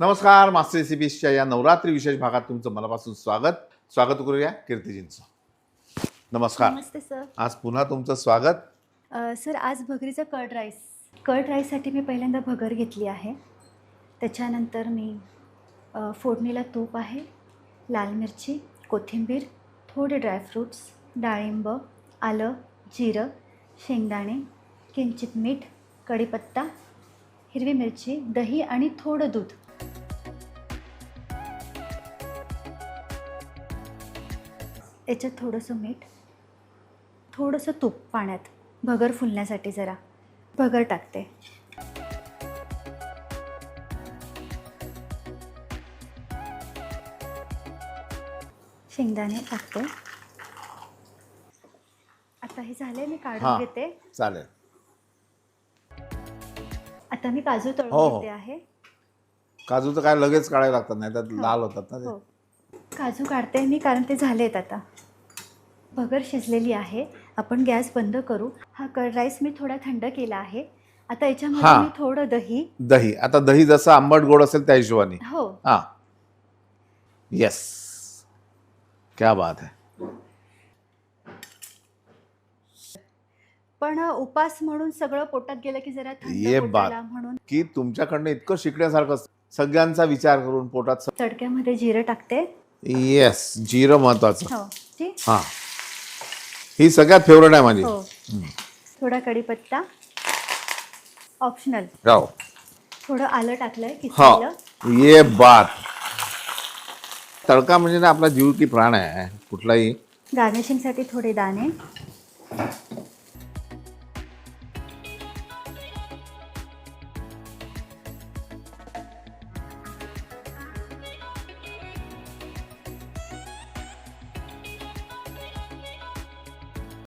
नमस्कार मास्टर रेसिपीजच्या या नवरात्री विशेष भागात तुमचं मनापासून स्वागत. स्वागत करूया कीर्तीजींचं. नमस्कार. नमस्ते सर. आज पुन्हा तुमचं स्वागत. अ, सर आज भगरीचं कर्ड राईस. कर्ड राईससाठी मी पहिल्यांदा भगर घेतली आहे. त्याच्यानंतर मी अ, फोडणीला तूप आहे लाल मिरची कोथिंबीर थोडे ड्रायफ्रूट्स डाळिंब आलं जिरं शेंगदाणे किंचित मीठ कढीपत्ता हिरवी मिरची दही आणि थोडं दूध. याच्यात थोडंसं मीठ थोडंसं तूप पाण्यात भगर फुलण्यासाठी जरा. भगर टाकते. शेंगदाणे टाकते. आता हे झाले मी हा. काढून घेते. चालेल. आता मी काजू हो, तळून हो. घेते आहे. काजू तर काय लगेच काढायला लागतात नाही तर लाल होतात ना हो. काजू काढते मी कारण ते झालेत आता. भगर शिजलेली आहे. आपण गॅस बंद करू. हा कर्ड राईस मी थोडा थंड केला आहे. आता याच्यामध्ये हा. मी थोडं दही. दही. आता दही जसं आंबट गोड असेल त्या हिशोबाने. हो. हां. येस क्या बात है. पण उपास म्हणून सगळं पोटात गेलं की जरा ये थंड बात. पोटाला म्हणून. की तुमच्याकडनं इतकं शिकण्यासारखं असतं. सगळ्यांचा विचार करून पोटात तडक्यामध्ये जिरं टाकते. येस जिरं महत्वाचं. हो ठीक हां. ही सगळ्यात फेवरेट आहे माझी. हो. थोडा कढीपत्ता. ऑप्शनल राव. थोडं आलं टाकलंय हा. किसलेलं ये बात तडका म्हणजे ना आपला जीव की प्राण आहे कुठलाही. गार्निशिंगसाठी थोडे दाणे.